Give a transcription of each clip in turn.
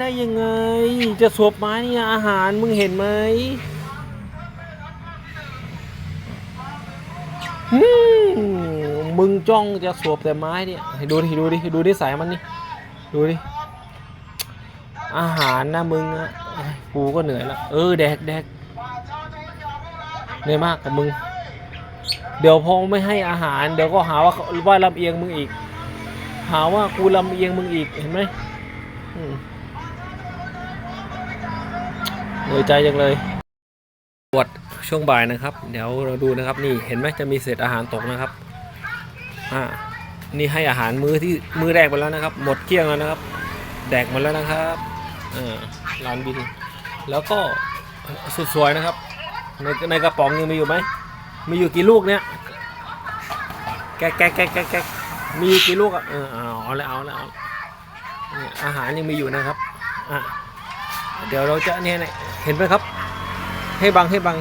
ได้ยังไง จะสวบไม้นี่อาหารมึงเห็นไหมอืมมึงจ้องจะสวบแต่ไม้เนี่ยให้ดูดิดูดิดูนิสัยมันนี่ดูดิอาหารนะมึงอะกูก็เหนื่อยแล้วเออแดกแดกเหนื่อยมากกับมึง เดี๋ยวพอไม่ให้อาหาร เดี๋ยวก็หาว่าว่าลำเอียงมึงอีก หาว่ากูลำเอียงมึงอีกเห็นไหม อืมเหนื่อยใจจังเลยตรวจช่วงบ่ายนะครับ เดี๋ยวเราดูนะครับนี่เห็นไหมจะมีเศษอาหารตกนะครับอ่านี่ให้อาหารมื้อที่มื้อแรกไปแล้วนะครับ หมดเกลี้ยงแล้วนะครับ แดกหมดแล้วนะครับอ่าร้านบิน แล้วก็สุดสวยนะครับ ในในกระป๋องยังมีอยู่ไหมมีอยู่กี่ลูกเนี่ยแกแกแกแกแกมีกี่ลูกอะเออเอาแล้วเอาแล้วเนี่ยอาหารยังมีอยู่นะครับอะ เดี๋ยวเราจะเนี่ยเนี่ยเห็นไหมครับ ให้บังให้บัง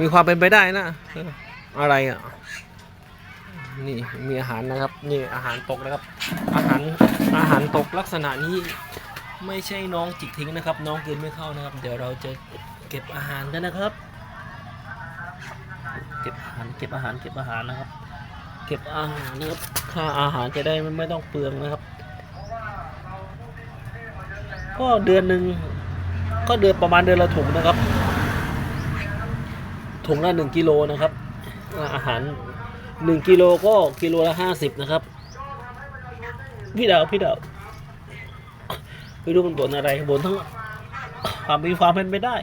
มีความเป็นไปได้นะ อะไรอะ นี่มีอาหารนะครับ นี่อาหารตกนะครับ อาหารอาหารตกลักษณะนี้ไม่ใช่น้องจิกทิ้งนะครับ น้องกินไม่เข้านะครับ เดี๋ยวเราจะเก็บอาหารกันนะครับ เก็บอาหารเก็บอาหารเก็บอาหารนะครับ เก็บอาหารนะครับค่าอาหารจะได้ไม่ต้องเปลืองนะครับ ก็เดือนหนึ่งก็เดือนประมาณเดือนละถุงนะครับ ถุงละหนึ่งกิโลนะครับอาหารหนึ่งกิโลก็กิโลละห้าสิบนะครับ พี่ดาวพี่ดาวไม่รู้มันบ่นอะไรบ่นทั้งความมีความเป็นไปได้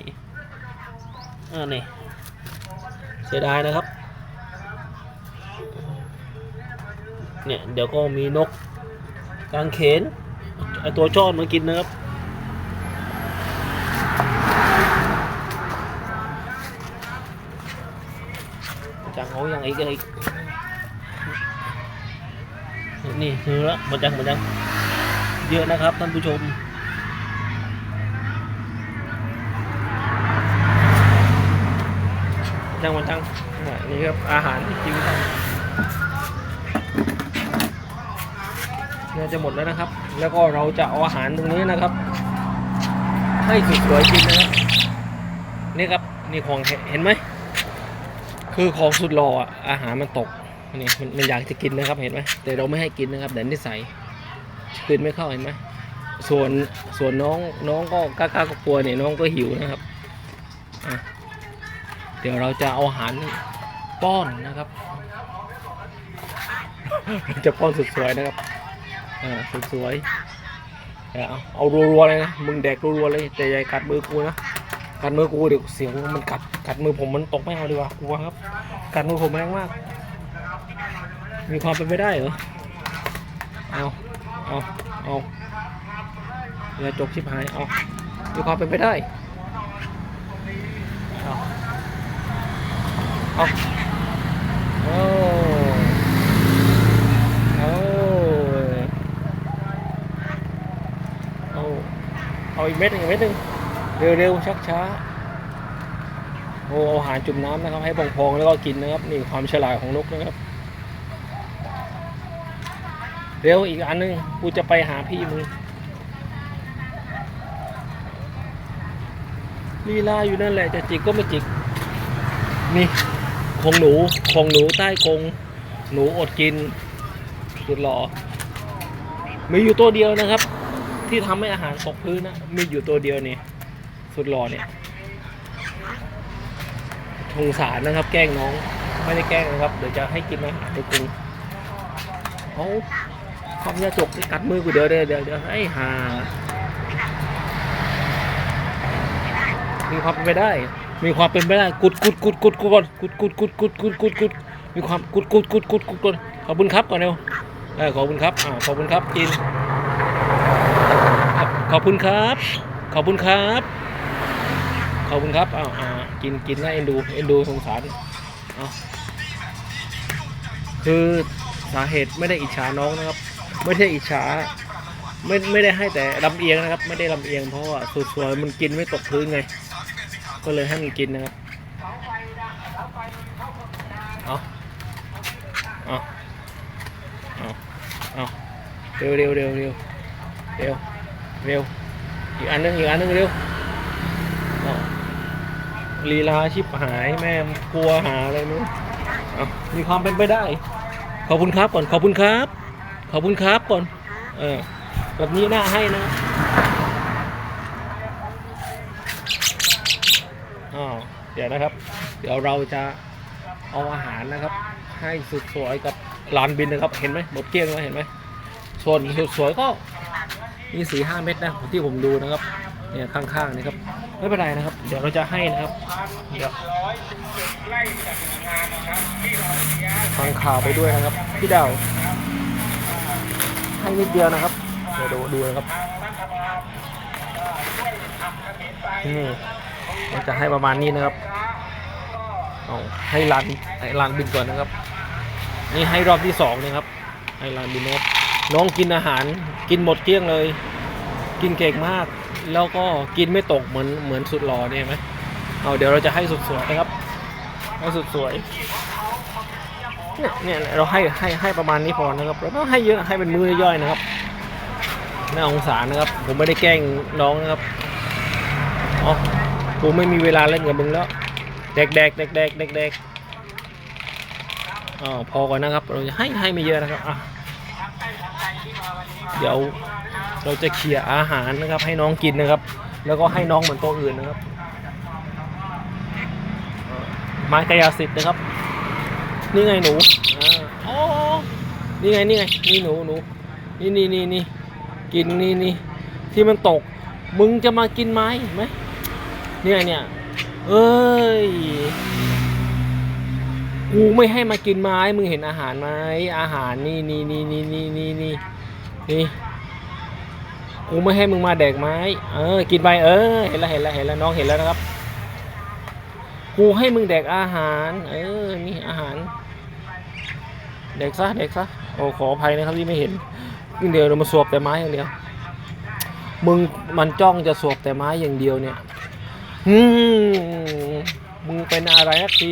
อ่านี่เสียดายนะครับ เนี่ย เดี๋ยวก็มีนกกางเขนไอตัวจอนมากินนะครับ จังโอ้ยังอีกอีกนี่คือละหมดยังหมดยังเยอะนะครับท่านผู้ชมจังหมดจังนี่ครับอาหารที่กินกันเนี่ยจะหมดแล้วนะครับ แล้วก็เราจะเอาอาหารตรงนี้นะครับ ให้สุดสวยกินนะครับนี่ครับนี่ของเห็นไหม คือของสุดหล่ออาหารมันตกนี่มันมันอยากจะกินนะครับเห็นไหมแต่เราไม่ให้กินนะครับแต่นิสัยคืนไม่เข้าเห็นไหมส่วนส่วนน้องน้องก็กล้ากล้ากลัวเนี่ยน้องก็หิวนะครับเดี๋ยวเราจะเอาอาหารป้อนนะครับจะป้อนสุดสวยนะครับอ่าสวยๆเอาเอารัวๆเลยนะมึงแดกรัวๆเลยแต่อย่กัดมือกูนะ กัดมือกูเดี๋ยวเสียงมันกัดกัดมือผมมันตกไม่เอาดีกว่ากลัวครับ กัดมือผมแรงมาก มีความเป็นไปได้เหรอเอาเอาเอาอย่าจกชิบหายเอามีความเป็นไปได้เอาเอาโอ้เอาเอาเอาอีกเม็ดหนึ่งเม็ดหนึ่ง เร็วๆชักช้าโอ้อาหารจุ่มน้ำนะครับ ให้พองๆแล้วก็กินนะครับ นี่ความฉลาดของนกนะครับ เร็วอีกอันหนึงกูจะไปหาพี่มึงลีลาอยู่นั่นแหละจะจิกก็ไม่จิก นี่ของหนูของหนูใต้กรงหนูอดกินสุดหล่อมีอยู่ตัวเดียวนะครับ ที่ทำให้อาหารตกพื้นนะมีอยู่ตัวเดียวนี่ สุดหล่อเนี่ยสงสารนะครับ แกล้งน้องไม่ได้แกล้งนะครับ เดี๋ยวจะให้กินอาหารในกรุงเอาความยาจกกัดมือกูเดี๋ยวเดี๋ยวเดี๋ยวเดี๋ยวไอ้หามีความเป็นไปได้ มีความเป็นไปได้กุดกุดกุดกุดกุดก่อนกุดกุดกุดกุดกุดกุดกุดมีความกุดกุดกุดกุดกุดก่อนขอบคุณครับก่อนเร็วเอขอบคุณครับอ่าขอบคุณครับกินขอบคุณครับ ขอบคุณครับ ขอบคุณครับอ้าวกินกินแล้เอ็นดูเอ็นดูสงสารเอาคือสาเหตุไม่ได้อิจฉาน้องนะครับ ไม่ได้อิจฉาไม่ไม่ได้ให้แต่ลำเอียงนะครับ ไม่ได้ลำเอียงเพราะว่าสวยๆมันกินไม่ตกพื้นไง ก็เลยให้มันกินนะครับเอาเอาเอาเอาเร็วเร็วเร็วเร็วเร็วเร็วอีกอันนึงอีกอันนึงเร็วอ้าว ลีลาชิบหายแม่กลัวหาอะไรนู้นเอามีความเป็นไปได้ ขอบคุณครับก่อนขอบคุณครับ ขอบคุณครับก่อน เออ แบบนี้น่าให้นะอ้าวเดี๋ยวนะครับ เดี๋ยวเราจะเอาอาหารนะครับ ให้สุดสวยกับลานบินนะครับ เห็นไหมหมดเกลี้ยงแล้วเห็นไหมส่วนสุดสวยก็มีสี่ห้าเม็ดนะที่ผมดูนะครับ เนี่ยข้างๆนี่ครับไม่เป็นไรนะครับ เดี๋ยวเราจะให้นะครับเดี๋ยวฟังข่าวไปด้วยนะครับ พี่ดาวให้นิดเดียวนะครับเดี๋ยวดูดูนะครับนี่เราจะให้ประมาณนี้นะครับเอาให้ลานให้ลานบินก่อนนะครับ นี่ให้รอบที่สองนะครับ ให้ลานบินนะครับน้องกินอาหารกินหมดเกลี้ยงเลย กินเก่งมาก แล้วก็กินไม่ตกเหมือนเหมือนสุดหล่อเนี่ยไหมเอาเดี๋ยวเราจะให้สุดสวยนะครับให้สุดสวยเนี่ยเนี่ยเราให้ให้ให้ประมาณนี้พอนะครับเราต้องให้เยอะให้เป็นมือย่อยๆนะครับน่าสงสารนะครับ ผมไม่ได้แกล้งน้องนะครับอ๋อกูไม่มีเวลาเล่นกับมึงแล้วเด็กๆเด็กๆเด็กๆเด็กอ๋อพอก่อนนะครับ เราจะให้ให้ไม่เยอะนะครับอะ เดี๋ยวเราจะเคลียร์อาหารนะครับ ให้น้องกินนะครับ แล้วก็ให้น้องเหมือนตัวอื่นนะครับ ไม้กายสิทธิ์นะครับ นี่ไงหนูอ๋อนี่ไงนี่ไงนี่หนูหนูนี่นี่นี่นี่กินนี่นี่ที่มันตก มึงจะมากินไม้ไหมเนี่ยเนี่ยเอ้ยกูไม่ให้มากินไม้ มึงเห็นอาหารไหมอาหารนี่นี่นี่นี่นี่นี่นี่ นี่กูไม่ให้มึงมาแดกไม้ เออ กินไปเออ เห็นแล้วเห็นแล้วเห็นแล้วน้องเห็นแล้วนะครับ กูให้มึงแดกอาหาร เออ นี่อาหารเด็กซะเด็กซะ โอ้ขออภัยนะครับที่ไม่เห็นเดี๋ยวเรามาสวบแต่ไม้อย่างเดียว มึงมันจ้องจะสวบแต่ไม้อย่างเดียวเนี่ยอืมมึงเป็นอะไรนักที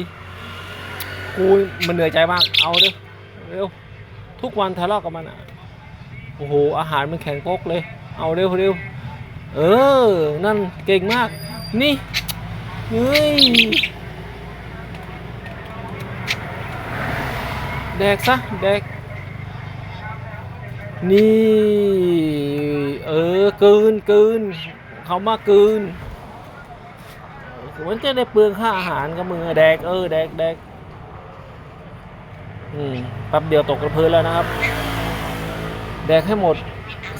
กูมันเหนื่อยใจมาก เอาเด้อเร็วทุกวันทะเลาะกับมันอะ โอ้โห อาหารมันแข็งโป๊กเลย เอาเร็วเร็วเออ นั่นเก่งมาก นี่ เฮ้ย แดกซะ แดก นี่ เออกินกินเขามากินมันจะได้เปลืองค่าอาหารกับมือแดก เออ แดกแดกอืมแป๊บเดียวตกกระเพลินแล้วนะครับ แดกให้หมด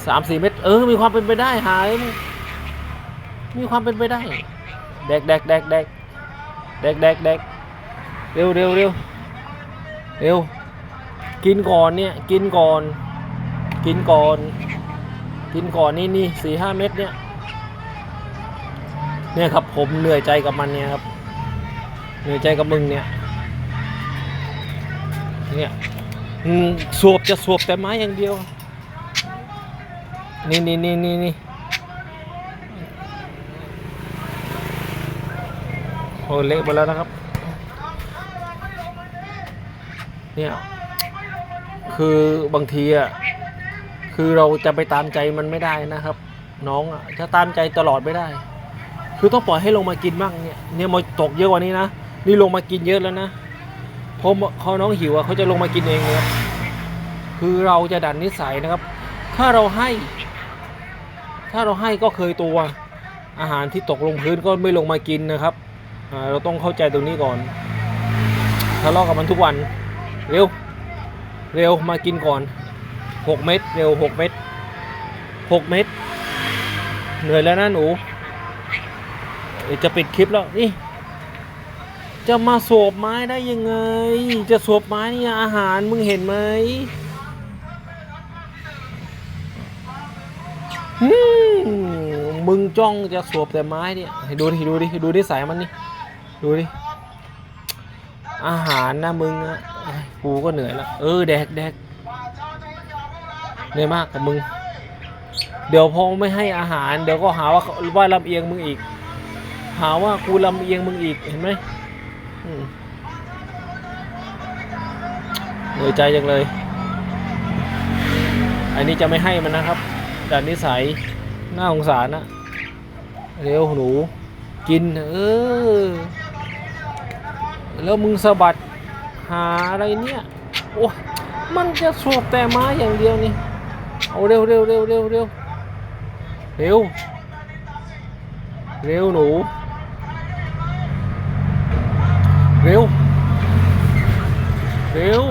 สามสี่เม็ดเออ มีความเป็นไปได้หายมีความเป็นไปได้ แดกแดกแดกแดกแดกแดกแดกเร็วเร็วเร็วเร็วกินก่อนเนี่ย กินก่อน กินก่อน กินก่อนนี่นี่สี่ห้าเม็ดเนี่ย เนี่ยครับผมเหนื่อยใจกับมันเนี่ยครับ เหนื่อยใจกับมึงเนี่ย เนี่ยสวบจะสวบแต่ไม้อย่างเดียว นี่นี่นี่นี่นี่โอ้เละหมดแล้วนะครับ เนี่ย คือบางทีอะ คือเราจะไปตามใจมันไม่ได้นะครับ น้องอะจะตามใจตลอดไม่ได้ คือต้องปล่อยให้ลงมากินบ้างเนี่ย เนี่ยมาตกเยอะกว่านี้นะ นี่ลงมากินเยอะแล้วนะพอเขาน้องหิวอะเขาจะลงมากินเองเลยครับคือเราจะดันนิสัยนะครับ ถ้าเราให้ ถ้าเราให้ก็เคยตัว อาหารที่ตกลงพื้นก็ไม่ลงมากินนะครับเราต้องเข้าใจตรงนี้ก่อนทะเลาะกับมันทุกวันเร็วเร็วมากินก่อน 6 เม็ดเร็ว 6 เม็ด6 เม็ดเหนื่อยแล้วนะหนูจะปิดคลิปแล้วนี่จะมาสวบไม้ได้ยังไง จะสวบไม้นี่อาหารมึงเห็นไหมอื มึงจ้องจะสวบแต่ไม้เนี่ยให้ดูดิดูดิดูดิสายมันนี่ดูดิอาหารนะมึงอะกูก็เหนื่อยแล้วเออแดกแดกเหนื่อยมากกับมึง เดี๋ยวพอไม่ให้อาหาร เดี๋ยวก็หาว่าว่าลำเอียงมึงอีก หาว่ากูลำเอียงมึงอีกเห็นไหมอืมเหนื่อยใจจังเลย อันนี้จะไม่ให้มันนะครับแต่นิสัย น่าสงสารนะเร็วหนูกิน เออ แล้วมึงสะบัดหาอะไรเนี่ย โอ้มันจะสวบแต่ไม้อย่างเดียวนี่ เอาเร็วเร็วเร็วเร็วเร็วเร็ว เร็วหนู เร็ว เร็ว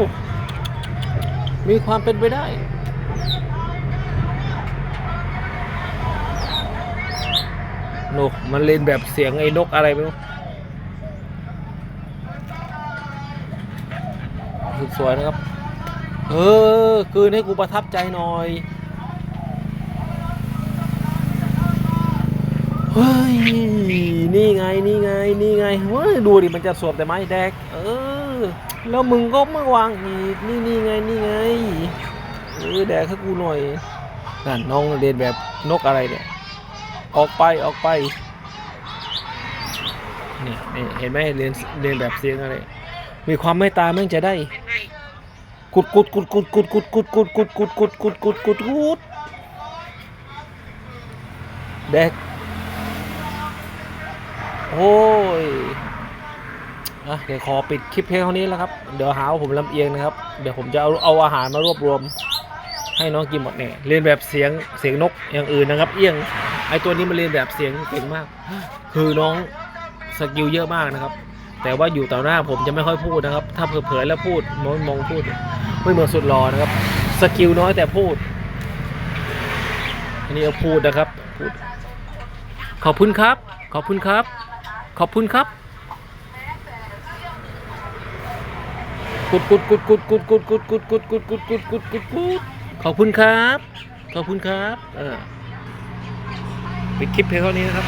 มีความเป็นไปได้ นกมันเล่นแบบเสียงไอ้นกอะไรไม่รู้สุดสวยนะครับ เออ คืนให้กูประทับใจหน่อยเฮ้ยนี่ไงนี่ไงนี่ไงเฮ้ยดูดิมันจะสวมแต่ไม้แดก เออ แล้วมึงก็มาวางอีกนี่นี่ไงนี่ไงเออแดกให้กูหน่อยนั่นน้องเรียนแบบนกอะไรเนี่ย ออกไปออกไปนี่นี่เห็นไหมเรียนเรียนแบบเสียงอะไรมีความไม่ตาแม่งจะได้กุดกุดกุดกุดกุดกุดกุดกุดกุดกุดกุดกุดกุดกุดกุดแดกโอ้ยอะเดี๋ยวขอปิดคลิปเพียงเท่านี้แล้วครับ เดี๋ยวหาว่าผมลำเอียงนะครับ เดี๋ยวผมจะเอาเอาอาหารมารวบรวม ให้น้องกินหมดเนี่ยเรียนแบบเสียงเสียงนกอย่างอื่นนะครับ เอี้ยงไอตัวนี้มันเรียนแบบเสียงเก่งมาก คือน้องสกิลเยอะมากนะครับ แต่ว่าอยู่ต่อหน้าผมจะไม่ค่อยพูดนะครับ ถ้าเผลอๆแล้วพูดมองมองพูดไม่เหมือนสุดรอนะครับ สกิลน้อยแต่พูด อันนี้เอาพูดนะครับพูดขอบคุณครับ ขอบคุณครับ ขอบคุณครับกุดกุดกุดกุดกุดกุดกุดกุดกุดกุดกุดกุดกุดกุดกุด ขอบคุณครับ ขอบคุณครับ เออปิดคลิปเพียงเท่านี้นะครับ